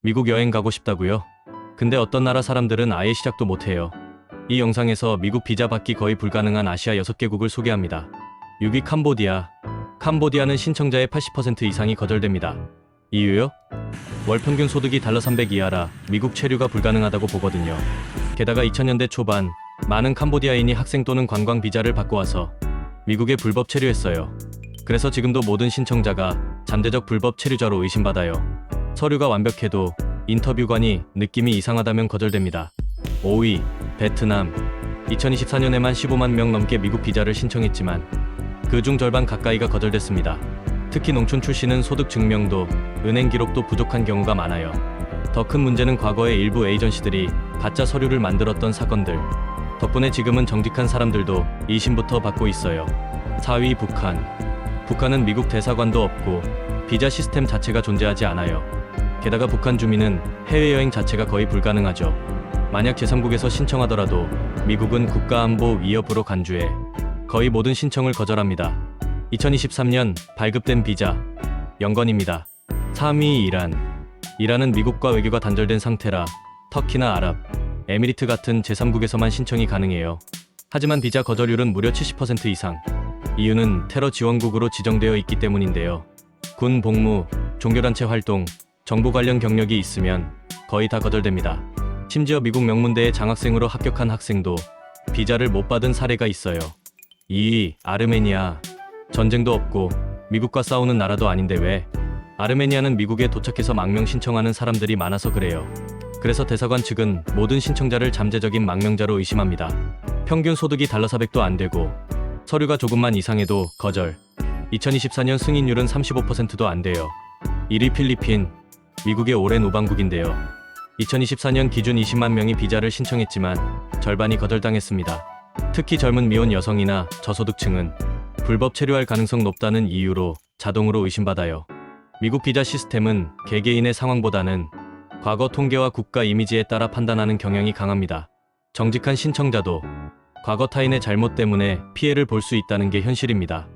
미국 여행 가고 싶다고요? 근데 어떤 나라 사람들은 아예 시작도 못해요. 이 영상에서 미국 비자 받기 거의 불가능한 아시아 6개국을 소개합니다. 6위 캄보디아. 캄보디아는 신청자의 80% 이상이 거절됩니다. 이유요? 월 평균 소득이 달러 300 이하라 미국 체류가 불가능하다고 보거든요. 게다가 2000년대 초반 많은 캄보디아인이 학생 또는 관광 비자를 받고 와서 미국에 불법 체류했어요. 그래서 지금도 모든 신청자가 잠재적 불법 체류자로 의심받아요. 서류가 완벽해도 인터뷰관이 느낌이 이상하다면 거절됩니다. 5위 베트남 2024년에만 15만 명 넘게 미국 비자를 신청했지만 그 중 절반 가까이가 거절됐습니다. 특히 농촌 출신은 소득 증명도 은행 기록도 부족한 경우가 많아요. 더 큰 문제는 과거에 일부 에이전시들이 가짜 서류를 만들었던 사건들. 덕분에 지금은 정직한 사람들도 이심부터 받고 있어요. 4위 북한. 북한은 미국 대사관도 없고 비자 시스템 자체가 존재하지 않아요. 게다가 북한 주민은 해외여행 자체가 거의 불가능하죠. 만약 제3국에서 신청하더라도 미국은 국가안보 위협으로 간주해 거의 모든 신청을 거절합니다. 2023년 발급된 비자 영건입니다. 3위 이란. 이란은 미국과 외교가 단절된 상태라 터키나 아랍, 에미리트 같은 제3국에서만 신청이 가능해요. 하지만 비자 거절률은 무려 70% 이상. 이유는 테러 지원국으로 지정되어 있기 때문인데요. 군 복무, 종교단체 활동, 정보 관련 경력이 있으면 거의 다 거절됩니다. 심지어 미국 명문대에 장학생으로 합격한 학생도 비자를 못 받은 사례가 있어요. 2위 아르메니아. 전쟁도 없고 미국과 싸우는 나라도 아닌데 왜? 아르메니아는 미국에 도착해서 망명 신청하는 사람들이 많아서 그래요. 그래서 대사관 측은 모든 신청자를 잠재적인 망명자로 의심합니다. 평균 소득이 달러 400도 안 되고 서류가 조금만 이상해도 거절. 2024년 승인율은 35%도 안 돼요. 1위 필리핀. 미국의 오랜 우방국인데요. 2024년 기준 20만 명이 비자를 신청했지만 절반이 거절당했습니다. 특히 젊은 미혼 여성이나 저소득층은 불법 체류할 가능성 높다는 이유로 자동으로 의심받아요. 미국 비자 시스템은 개개인의 상황보다는 과거 통계와 국가 이미지에 따라 판단하는 경향이 강합니다. 정직한 신청자도 과거 타인의 잘못 때문에 피해를 볼 수 있다는 게 현실입니다.